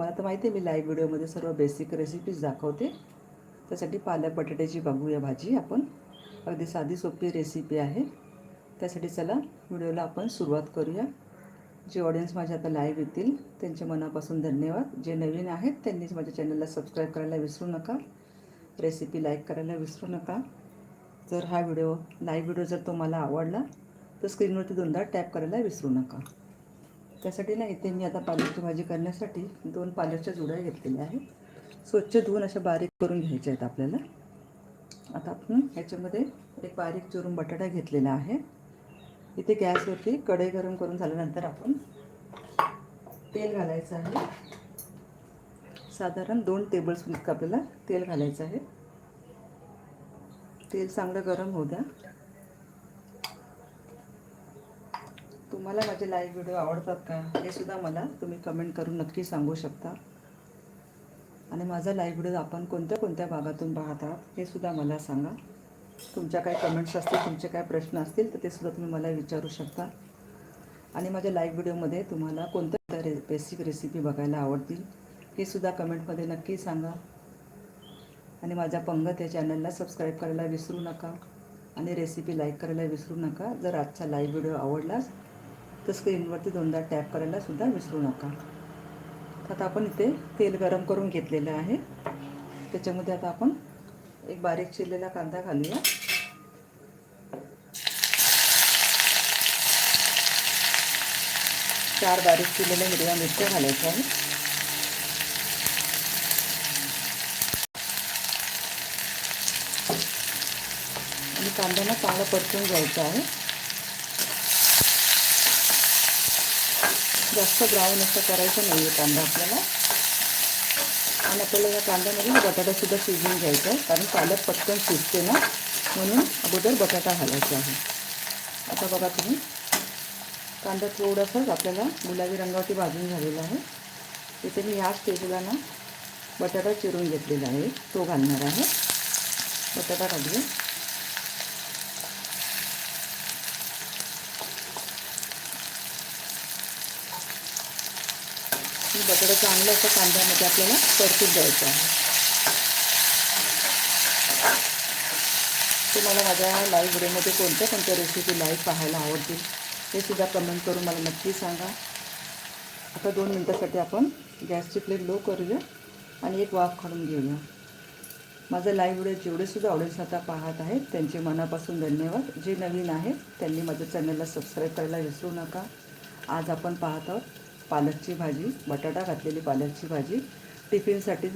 तुम्हाला तर माहिती आहे मी लाईव्ह व्हिडिओमध्ये सर्व बेसिक रेसिपीज दाखवते. त्यासाठी पालक बटाट्याची बघूया भाजी आपण. अगदी साधी सोपी रेसिपी आहे. त्यासाठी चला व्हिडिओला आपण सुरुवात करूया. जे ऑडियन्स माझ्या आता लाईव्ह येतील त्यांच्या मनापासून धन्यवाद. जे नवीन आहेत त्यांनीच माझ्या चॅनलला सबस्क्राईब करायला विसरू नका. रेसिपी लाईक करायला विसरू नका. जर हा व्हिडिओ लाईव्ह व्हिडिओ जर तुम्हाला आवडला तर स्क्रीनवरती दोनदा टॅप करायला विसरू नका. त्यासाठी ना इथे मी आता पालकची भाजी करण्यासाठी दोन पालकच्या जुड्या घेतलेल्या आहेत. स्वच्छ धुवून अशा बारीक करून घ्यायच्या आहेत आपल्याला. आता आपण ह्याच्यामध्ये एक बारीक चुरून बटाटा घेतलेला आहे. इथे गॅसवरती कढई गरम करून झाल्यानंतर आपण तेल घालायचं आहे. साधारण दोन टेबलस्पून आपल्याला तेल घालायचं आहे. तेल चांगलं गरम होऊ द्या. तुम्हाला माझे लाईव्ह व्हिडिओ आवडतात का? हे सुद्धा मला तुम्ही कमेंट करून नक्की सांगू शकता. आणि माझा लाईव्ह व्हिडिओ आपण कोणत्या कोणत्या भागातून पाहतात हे सुद्धा मला सांगा. तुमच्या काय कमेंट्स असतील तुमचे काय प्रश्न असतील तर ते सुद्धा तुम्ही मला विचारू शकता. आणि माझ्या लाईव्ह व्हिडिओमध्ये तुम्हाला कोणत्या रे बेसिक रेसिपी बघायला आवडतील हे सुद्धा कमेंटमध्ये नक्की सांगा. आणि माझ्या पंगत या चॅनलला सबस्क्राईब करायला विसरू नका. आणि रेसिपी लाईक करायला विसरू नका. जर आजचा लाईव्ह व्हिडिओ आवडलाच तर स्क्रीनवरती दोनदा टॅप करायला सुद्धा विसरू नका. आता आपण इथे तेल गरम करून घेतलेलं आहे. त्याच्यामध्ये आता आपण एक बारीक चिरलेला कांदा घालूया. चार बारीक चिरलेल्या हिरव्या मिरच्या घालायच्या आहेत. आणि कांद्याला चांगला परतून घ्यायचा आहे. जास्त ब्राऊन असं करायचं नाही आहे कांदा आपल्याला. आणि आपल्याला या कांद्यामध्ये बटाटासुद्धा शिजवून घ्यायचा आहे. कारण पालक पटकन शिजते ना म्हणून अगोदर बटाटा घालायचा आहे. आता बघा तुम्ही कांदा थोडासाच आपल्याला गुलाबी रंगावरती भाजून झालेला आहे. इथे मी ह्या स्टेजला ना बटाटा चिरून घेतलेला आहे. तो घालणार आहे. बटाटा घालूया बटाटा चांगलं असं कांद्यामध्ये आपल्याला परतून द्यायचं आहे. तुम्हाला माझ्या लाईव्ह व्हिडिओमध्ये कोणत्या कोणत्या रेसिपी लाईव्ह पाहायला आवडतील हे सुद्धा कमेंट करून मला नक्की सांगा. आता दोन मिनटासाठी आपण गॅसची फ्लेम लो करूया आणि एक वाफ काढून घेऊया. माझं लाईव्ह व्हिडिओ जेवढेसुद्धा ऑडियन्स आता पाहत आहेत त्यांचे मनापासून धन्यवाद. जे नवीन आहेत त्यांनी माझ्या चॅनलला सबस्क्राईब करायला विसरू नका. आज आपण पाहत आहोत पालकची भाजी बटाटा घातलेली पालकची भाजी. टिफिनसाठी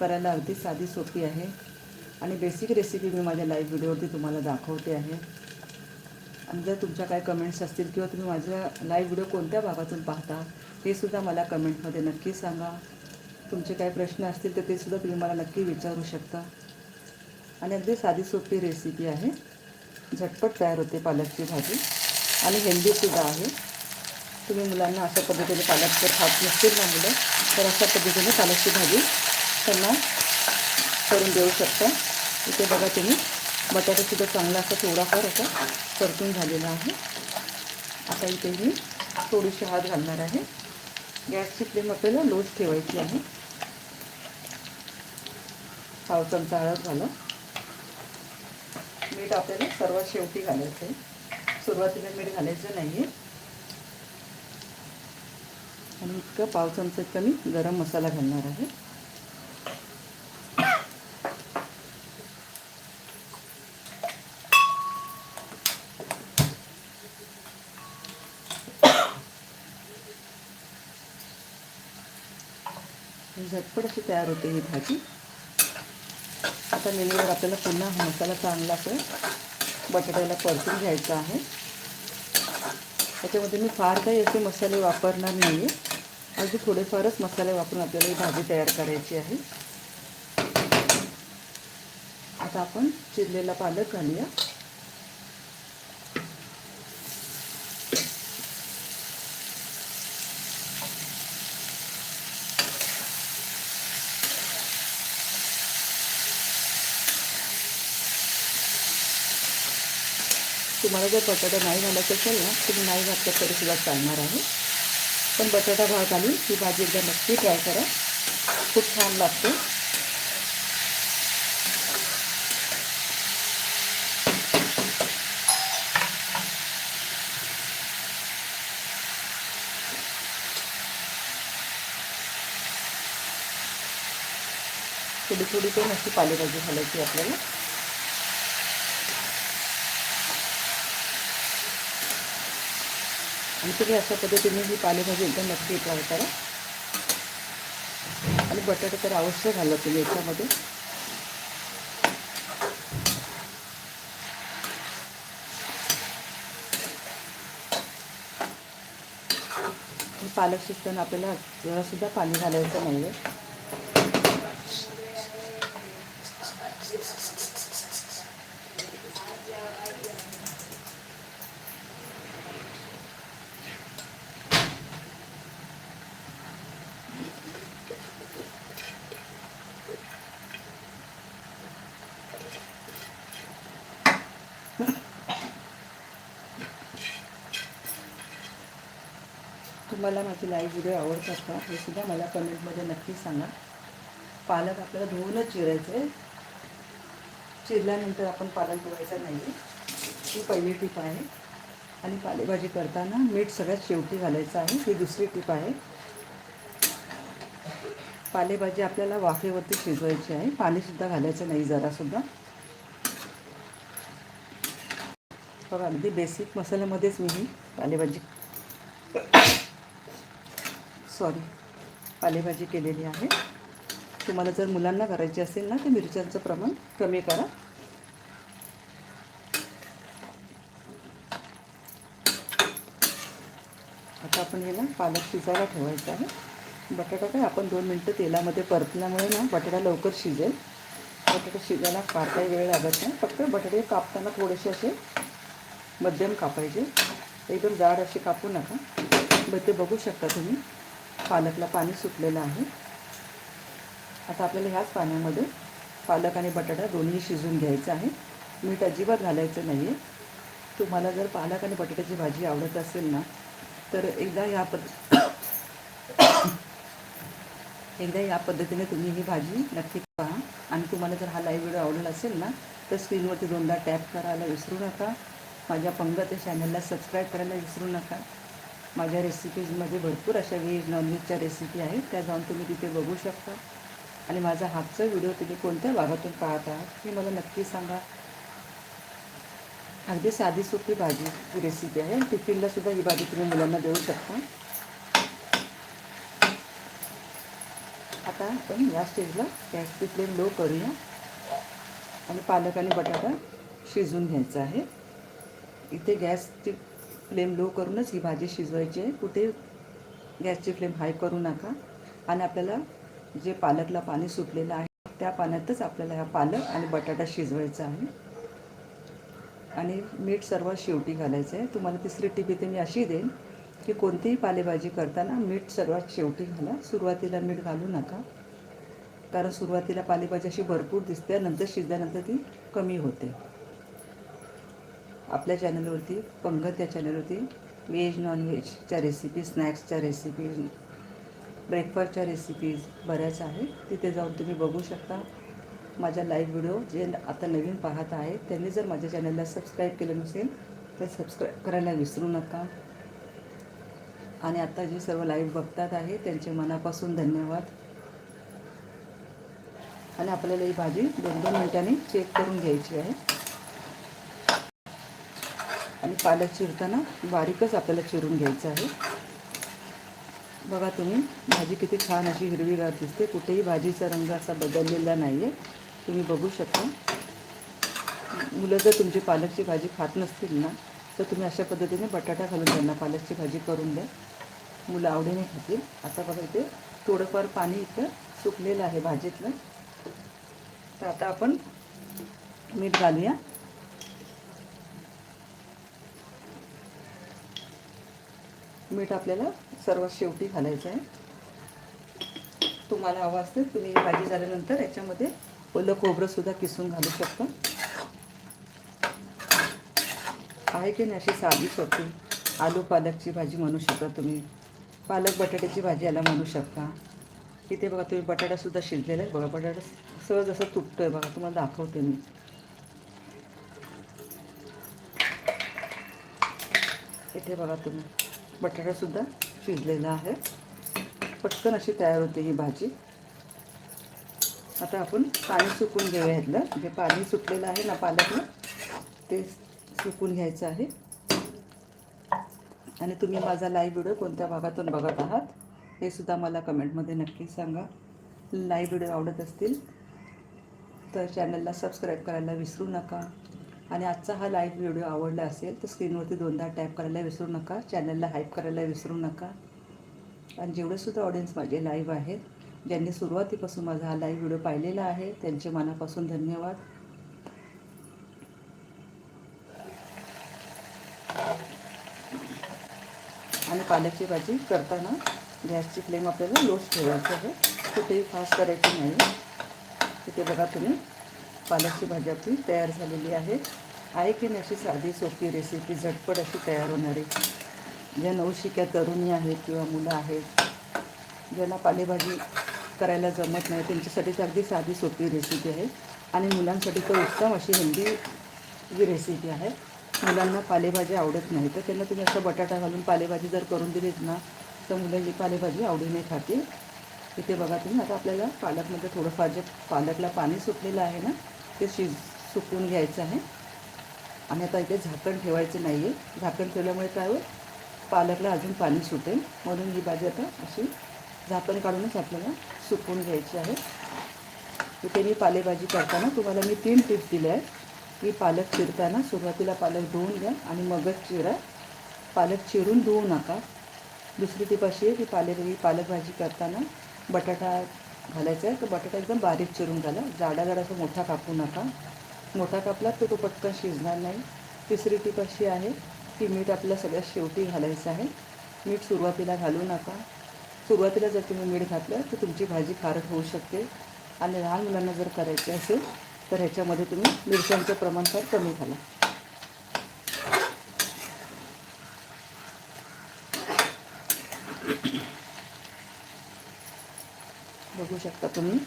करायला अगदी साधी सोपी आहे. आणि बेसिक रेसिपी मी माझ्या लाईव्ह व्हिडिओवरती तुम्हाला दाखवते आहे. आणि जर तुमच्या काय कमेंट्स असतील किंवा तुम्ही माझ्या लाईव्ह व्हिडिओ कोणत्या भागातून पाहता हे सुद्धा मला कमेंटमध्ये नक्की सांगा. तुमचे काही प्रश्न असतील तर ते सुद्धा तुम्ही मला नक्की विचारू शकता. आणि अगदी साधी सोपी रेसिपी आहे. झटपट तयार होते पालकची भाजी. आणि हेल्दीसुद्धा आहे. तुम्ही मुलांना अशा पद्धतीने पालक जर खात नसतील ना मुलं तर अशा पद्धतीने पालकची भाजी त्यांना करून देऊ शकता. इथे बघा तुम्ही बटाटासुद्धा चांगला असा थोडाफार असा परतून झालेला आहे. आता इथे मी थोडीशी हात घालणार आहे. गॅसची फ्लेम आपल्याला लोच ठेवायची आहे. पाव चमचा हळद घाला. मीठ आपल्याला सर्वात शेवटी घालायचं आहे. सुरुवातीला मीठ घालायचं नाही आहे आणि इतकं पाव चमचा इतका मी गरम मसाला घालणार आहे. झटपट अशी तयार होते ही भाजी. आता मेन्यूवर आपल्याला पुन्हा हा मसाला चांगला असं बटाट्याला परतून घ्यायचा आहे. त्याच्यामध्ये मी फार काही असे मसाले वापरणार नाही आहे अगदी थोडेफारच मसाले वापरून आपल्याला ही भाजी तयार करायची आहे. आता आपण चिरलेला पालक घालूया. तुम्हाला जर बटाटा नाही घालायचं असेल ना तुम्ही नाही घातलं तरी सुद्धा चालणार आहे. पण बटाटा भाव घालून ही भाजी एकदा नक्की ट्राय करा. खूप छान लागते. थोडी थोडी पण अशी पालेभाजी घालायची आपल्याला. आणि तुम्ही अशा पद्धतीने ही पालेभाजी एकदम नक्की ट्राय करा. आणि बटाटे तर अवश्य घाला तुम्ही याच्यामध्ये. पालक शिजताना आपल्याला जरासुद्धा पाणी घालायचं नाही आहे तुम्हाला माझे लाईव्ह व्हिडिओ आवडतात का हे सुद्धा मला कमेंटमध्ये नक्की सांगा. पालक आपल्याला धुवूनच चिरायचं. आहे चिरल्यानंतर आपण पालक धुवायचं नाही. ही पहिली टीप आहे. आणि पालेभाजी करताना मीठ सगळ्यात शेवटी घालायचं आहे. ही दुसरी टीप आहे. पालेभाजी आपल्याला वाफेवरती शिजवायची आहे. पाणीसुद्धा घालायचं नाही जरासुद्धा बघा अगदी बेसिक मसाल्यामध्येच मी ही पालेभाजी सॉरी पालेभाजी केलेली आहे. तुम्हाला जर मुलांना करायची असेल ना तर मिरच्यांचं प्रमाण कमी करा. आता आपण हे ना पालक शिजायला ठेवायचं आहे. बटाटा काय आपण दोन मिनटं तेलामध्ये परतल्यामुळे ना बटाटा लवकर शिजेल. बटाटा शिजायला फार काही वेळ लागत नाही. फक्त बटाटे कापताना थोडेसे असे मध्यम कापायचे. एकदम जाड असे कापू नका. मग ते बघू शकता तुम्ही. पालकला पाणी सुटलेलं आहे. आता आपल्याला ह्याच पाण्यामध्ये पालक आणि बटाटा दोन्ही शिजून घ्यायचं आहे. मीठ अजिबात घालायचं नाही आहे तुम्हाला जर पालक आणि बटाट्याची भाजी आवडत असेल ना तर एकदा या पद्ध एकदा या पद्धतीने तुम्ही ही भाजी नक्की पहा. आणि तुम्हाला जर हा लाईव्ह व्हिडिओ आवडला असेल ना तर स्क्रीनवरती दोनदा टॅप करायला विसरू नका. माझ्या पंगत चॅनलला सबस्क्राईब करायला विसरू नका. माझ्या रेसिपीजमध्ये भरपूर अशा व्हेज नॉनव्हेजच्या रेसिपी आहेत. त्या जाऊन तुम्ही तिथे बघू शकता. आणि माझा हातचा व्हिडिओ तुम्ही कोणत्या भागातून पाहत आहात हे मला नक्की सांगा. अगदी साधी सोपी भाजी रेसिपी आहे. टिफिनला सुद्धा ही भाजी तुम्ही मुलांना देऊ शकता. आता आपण या स्टेजला गॅसची फ्लेम लो करूया. आणि पालक आणि बटाटा शिजून घ्यायचा आहे. इथे गॅसची फ्लेम लो करूनच ही भाजी शिजवायची आहे. कुठे गॅसची फ्लेम हाय करू नका. आणि आपल्याला जे पालकला पाणी सुटलेलं आहे त्या पाण्यातच आपल्याला हा पालक आणि बटाटा शिजवायचा आहे. आणि मीठ सर्वात शेवटी घालायचं आहे. तुम्हाला तिसरी टीप इथे मी अशी देईन की कोणतीही पालेभाजी करताना मीठ सर्वात शेवटी घाला. सुरुवातीला मीठ घालू नका. कारण सुरुवातीला पालेभाजी अशी भरपूर दिसते नंतर शिजल्यानंतर ती कमी होते. आपल्या चॅनलवरती पंगत या चॅनलवरती व्हेज नॉनव्हेजच्या रेसिपी स्नॅक्सच्या रेसिपीज ब्रेकफास्टच्या रेसिपीज बऱ्याच आहेत. तिथे जाऊन तुम्ही बघू शकता. माझ्या लाईव्ह व्हिडिओ जे आता नवीन पाहत आहे त्यांनी जर माझ्या चॅनलला सबस्क्राईब केलं नसेल तर सबस्क्राईब करायला विसरू नका. आणि आता जे सर्व लाईव्ह बघतात आहे त्यांचे मनापासून धन्यवाद. आणि आपल्याला ही भाजी दोन दोन मिनिटांनी चेक करून घ्यायची आहे. आणि पालक चिरताना बारीकच आपल्याला चिरून घ्यायचं आहे. बघा तुम्ही भाजी किती छान अशी हिरवीगार दिसते. कुठेही भाजीचा रंग असा बदललेला नाही आहे तुम्ही बघू शकता. मुलं जर तुमची पालकची भाजी खात नसतील ना तर तुम्ही अशा पद्धतीने बटाटा घालून त्यांना पालकची भाजी करून द्या. मुलं आवडीने खातील. आता बघा इथे थोडंफार पाणी इथं सुकलेलं आहे भाजीतलं. तर आता आपण मीठ घालूया. मीठ आपल्याला सर्वात शेवटी घालायचं आहे. तुम्हाला हवं असते तुम्ही भाजी झाल्यानंतर याच्यामध्ये ओलं खोबरंसुद्धा किसून घालू शकता. आहे की नाही अशी साधी सोपी? आलू पालकची भाजी म्हणू शकता तुम्ही. पालक बटाट्याची भाजी याला म्हणू शकता. इथे बघा तुम्ही बटाटासुद्धा शिजलेला आहे. बघा बटाटा सहज असं तुटतो आहे बघा. तुम्हाला दाखवते मी. इथे बघा तुम्ही. बटाटासुद्धा शिजलेला आहे. पटकन अशी तयार होते ही भाजी. आता आपण पाणी सुकून घेऊया ह्यातलं जे पाणी सुटलेलं आहे ना पालकला ते सुकून घ्यायचं आहे. आणि तुम्ही माझा लाईव्ह व्हिडिओ कोणत्या भागातून बघत आहात हे सुद्धा मला कमेंटमध्ये नक्की सांगा. लाईव्ह व्हिडिओ आवडत असतील तर चॅनलला सबस्क्राईब करायला विसरू नका. आणि आजचा हा लाईव्ह व्हिडिओ आवडला असेल तर स्क्रीनवरती दोनदा टॅप करायला विसरू नका चॅनलला हाईप करायला विसरू नका. आणि जेवढेसुद्धा ऑडियन्स माझे लाईव्ह आहेत ज्यांनी सुरुवातीपासून माझा हा लाईव्ह व्हिडिओ पाहिलेला आहे त्यांचे मनापासून धन्यवाद. आणि पालकची भाजी करताना गॅसची फ्लेम आपल्याला लोच ठेवायची आहे. कुठेही फास्ट करायची नाही. तिथे बघा तुम्ही. पालकची भाजी आपली तयार झालेली आहे. आहे की नाही अशी साधी सोपी रेसिपी झटपट अशी तयार होणारी. ज्या नवशिक्या तरुणी आहेत किंवा मुलं आहेत ज्यांना पालेभाजी करायला जमत नाही त्यांच्यासाठी अगदी साधी सोपी रेसिपी आहे. आणि मुलांसाठी तर उत्तम अशी हिंदी जी रेसिपी आहे. मुलांना पालेभाजी आवडत नाही तर त्यांना तुम्ही असं बटाटा घालून पालेभाजी जर करून दिलीत ना तर मुलं पालेभाजी आवडीने खातील. इथे बघा तुम्ही आता आपल्याला पालकमध्ये थोडंफार जे पालकला पाणी सुटलेलं आहे ना ते शिज सुकून घ्यायचं आहे. आणि आता इथे झाकण ठेवायचं नाही आहे झाकण ठेवल्यामुळे काय होईल? पालकला अजून पाणी सुटेल. म्हणून ही भाजी आता अशी झाकण काढूनच आपल्याला सुकवून घ्यायची आहे. इथे मी पालेभाजी करताना तुम्हाला मी तीन टिप्स दिल्या आहेत. की पालक चिरताना सुरुवातीला पालक धुवून घ्या आणि मगच चिरा. पालक चिरून धुवू नका. दुसरी टीप अशी आहे की पाले पालक भाजी करताना बटाटा घालायचा आहे. तर बटाटा एकदम बारीक चिरून घाला. जाडा जाडा असं मोठा कापू नका. मोठा कापला तर तो पटकन शिजणार नाही. तिसरी टीप अशी आहे की मीठ आपल्या सगळ्यात शेवटी घालायचं आहे. मीठ सुरुवातीला घालू नका. सुरुवातीला जर तुम्ही मीठ घातलं तर तुमची भाजी खारट होऊ शकते. आणि लहान मुलांना जर करायची असेल तर ह्याच्यामध्ये तुम्ही मिरच्यांचं प्रमाण फार कमी घाला बघू शकता तुम्ही?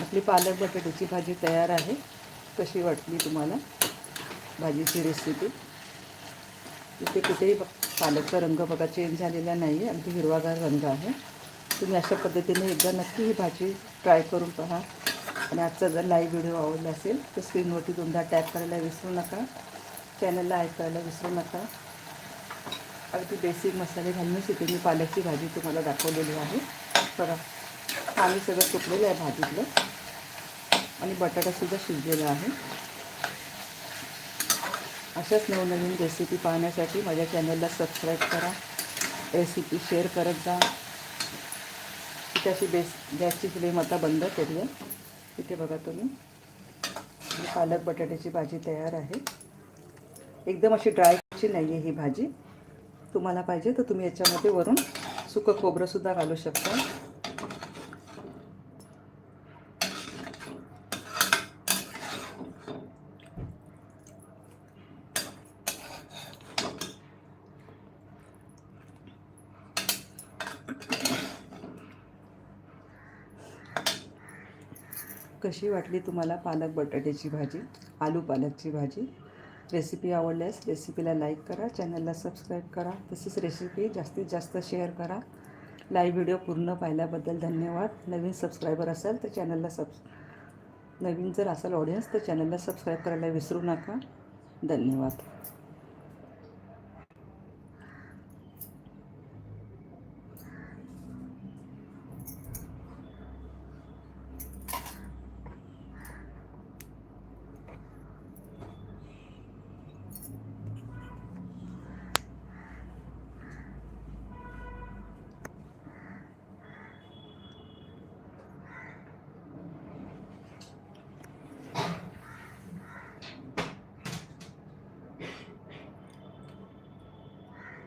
आपली पालक बटाट्याची भाजी तयार आहे. कशी वाटली तुम्हाला भाजीची रेसिपी इथे कुठेही पालकचा रंग बघा चेंज झालेला नाही आहे अगदी हिरवागार रंग आहे. तुम्ही अशा पद्धतीने एकदा नक्की ही भाजी ट्राय करून पहा. आणि आजचा जर लाईव्ह व्हिडिओ आवडला असेल तर स्क्रीनवरती दोनदा टॅप करायला विसरू नका. चॅनलला ऐकायला विसरू नका. अगदी बेसिक मसाले घालूनच इथे मी पालकची भाजी तुम्हाला दाखवलेली आहे. बघा पाणी सगळं सुकलेलं आहे भाजीतलं? आणि बटाटासुद्धा शिजलेला आहे. अशाच नवनवीन रेसिपी पाहण्यासाठी माझ्या चॅनलला सबस्क्राईब करा. रेसिपी शेअर करत जा. त्याची बेस गॅसची फ्लेम आता बंद करूया. इथे बघा तुम्ही. पालक बटाट्याची भाजी तयार आहे. एकदम अशी ड्रायची नाही आहे ही भाजी. तुम्हाला पाहिजे तर तुम्ही याच्यामध्ये वरून सुकं खोबरंसुद्धा घालू शकता. कशी वाटली तुम्हाला पालक बटाट्याची भाजी आलू पालकची भाजी? रेसिपी आवडल्यास रेसिपीला लाईक करा चॅनलला सबस्क्राईब करा. तसेच रेसिपी जास्तीत जास्त शेअर करा. लाईव्ह व्हिडिओ पूर्ण पाहिल्याबद्दल धन्यवाद. नवीन सबस्क्रायबर असाल तर चॅनलला सबस् नवीन जर असाल ऑडियन्स तर चॅनलला सबस्क्राईब करायला विसरू नका. धन्यवाद.